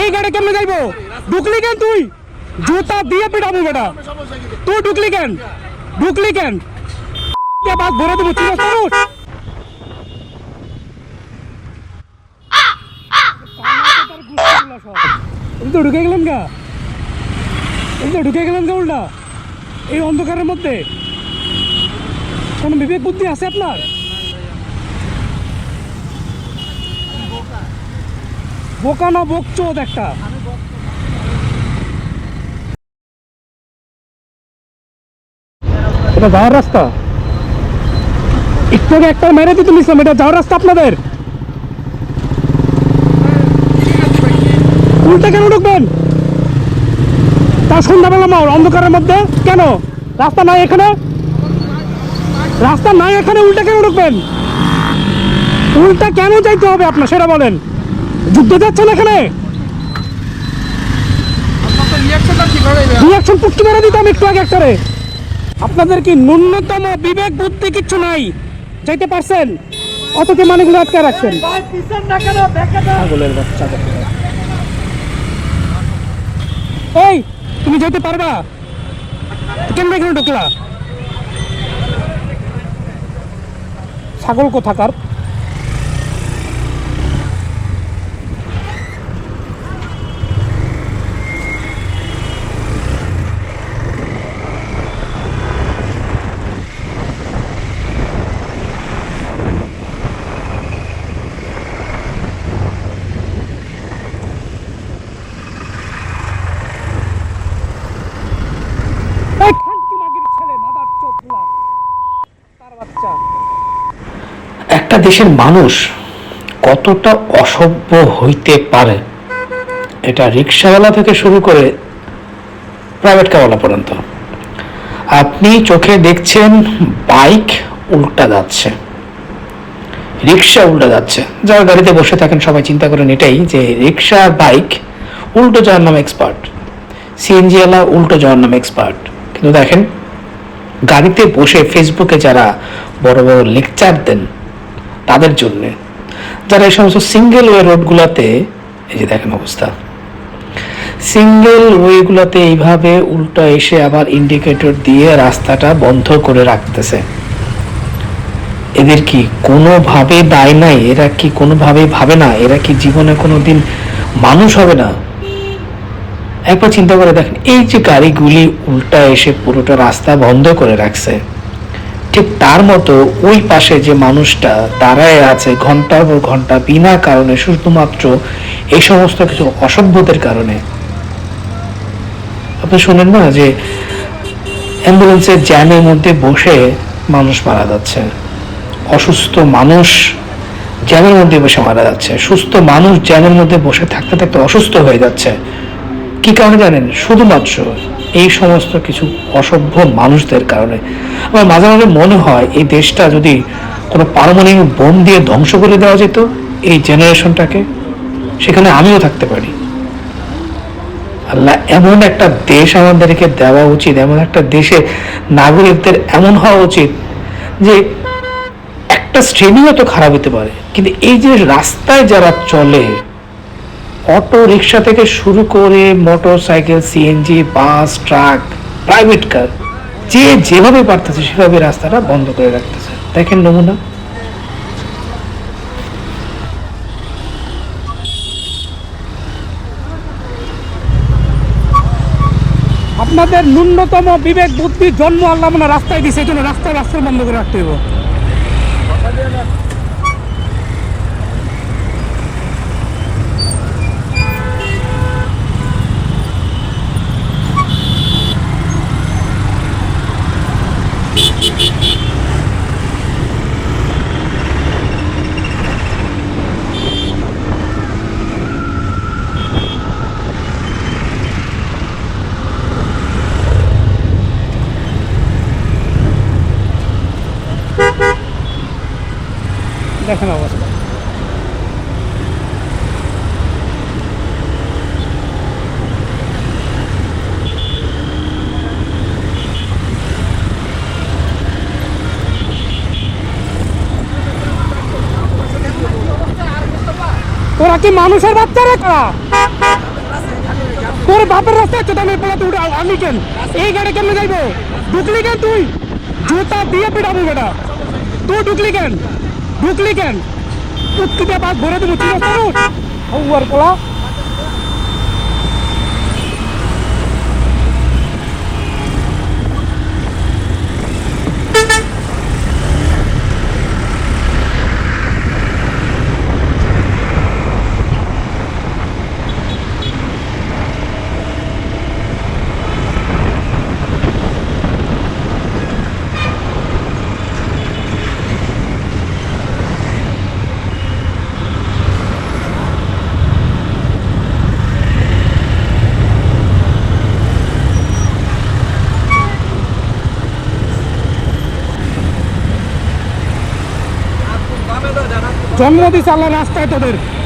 এই গাড়ি কেমনে যাইবো? ঢুকলি কেন তুই? জুতা দিয়ে পিটাবো বেটা। তুই ঢুকলি কেন? ঢুকলি কেন? বাস ভরে দেবো চিরস মানুষ তো ঢুকে গেলাম গা। এই তো ঢুকে গেলাম গা উল্টা। এই অন্ধকারের মধ্যে। কোনো বিবেক বুদ্ধি আছে আপনার? বোকা না বকচোদ একটা। এটা যাওয়ার রাস্তা। একটু একটা মেরে দিতে নিছিলাম, এটা যাওয়ার রাস্তা আপনাদের। উল্টে কেন ঢুকবেন? তা সন্ধ্যাবেলা মার অন্ধকারের মধ্যে। কেন? রাস্তা নাই এখানে? রাস্তা নাই এখানে, উল্টে কেন ঢুকবেন? উল্টা কেন যাইতে হবে আপনার, সেটা বলেন। যুদ্ধ যাচ্ছেন এখানে। রিয়াকশন পুটকি মেরে দিতাম একটু আগে একটারে। আপনাদের কি ন্যূনতম বিবেক, বুদ্ধি কিচ্ছু নাই? যাইতে পারছেন? অথচ মানেগুলো আটকে রাখছেন। এই, তুমি যেতে পারবা? কেন এখানে ঢুকলা? ছাগল কোথাকার? একটা দেশের মানুষ কতটা অসভ্য হইতে পারে, এটা রিক্সাওয়ালা থেকে শুরু করে প্রাইভেট কারওয়ালা পর্যন্ত। আপনি চোখে দেখছেন বাইক উল্টা যাচ্ছে, রিক্সা উল্টা যাচ্ছে। যারা গাড়িতে বসে থাকেন সবাই চিন্তা করেন এটাই যে রিক্সা বাইক উল্টো যাওয়ার নাম এক্সপার্ট সিএনজিওয়ালা উল্টো যাওয়ার নাম এক্সপার্ট কিন্তু দেখেন, গাড়িতে বসে ফেসবুকে যারা বড় বড় লেকচার দেন তাদের জন্য। যারা এই সমস্ত সিঙ্গেল ওয়ে রোডগুলোতে, এই যে দেখেন অবস্থা। সিঙ্গেল ওয়েগুলোতে এইভাবে উল্টো এসে আবার ইন্ডিকেটর দিয়ে রাস্তাটা বন্ধ করে রাখতেছে। এদের কি কোনোভাবে দায় নাই? এরা কি কোনোভাবে ভাবে না? এরা কি জীবনে কোনোদিন মানুষ হবে না? একবার চিন্তা করে দেখেন, এই যে গাড়িগুলি উল্টা এসে পুরোটা রাস্তা বন্ধ করে রাখছে ঠিক তার মতো ওই পাশে যে মানুষটা দাঁড়ায় আছে ঘণ্টার পর ঘণ্টা বিনা কারণে, শুধুমাত্র এই সমস্ত কিছু অসভ্যদের কারণে। আপনি শোনেন না যে অ্যাম্বুলেন্সের জ্যামের মধ্যে বসে মানুষ মারা যাচ্ছে? অসুস্থ মানুষ জ্যামের মধ্যে বসে মারা যাচ্ছে। সুস্থ মানুষ জ্যামের মধ্যে বসে থাকতে থাকতে অসুস্থ হয়ে যাচ্ছে। কি কারণে জানেন? শুধুমাত্র এই সমস্ত কিছু অসভ্য মানুষদের কারণে। আমার মাঝে মাঝে মনে হয় এই দেশটা যদি কোনো পারমাণবিক বোম দিয়ে ধ্বংস করে দেওয়া যেত, এই জেনারেশনটাকে, সেখানে আমিও থাকতে পারি। আল্লাহ, এমন একটা দেশ আমাদেরকে দেওয়া উচিত, এমন একটা দেশে নাগরিকদের এমন হওয়া উচিত যে একটা শ্রেণীও তো খারাপ হতে পারে। কিন্তু এই যে রাস্তায় যারা চলে অটো রিক্সা থেকে শুরু করে motor cycle CNG, bus, truck, private car, যে যেভাবে পারতেছে সেভাবে রাস্তাটা বন্ধ করে রাখতেছে। দেখেন নমুনা। আপনাদের ন্যূনতম বিবেক বুদ্ধি জন্ম আল্লাহ মানে রাস্তায় দিছে, এই জন্য রাস্তায় রাস্তা বন্ধ করে রাখতে হবে দেখেন অবস্থা। ওরা কি মানুষের বাচ্চারা কারা তোর বাপের রাস্তা তো আমি পোলাতে উঠে আমি কেন? এই গাড়ি কেমনে যাইবো? ঢুকলি কেন তুই? জুতা দিয়ে পিটাবো বেটা। তুই ঢুকলি কেন? ঢুকলি কেন? তুই দিয়ে বাস ভরে দেবো ঠিক আছে? আর পোলা জন্ম আল্লাহ রাস্তায় তোদের।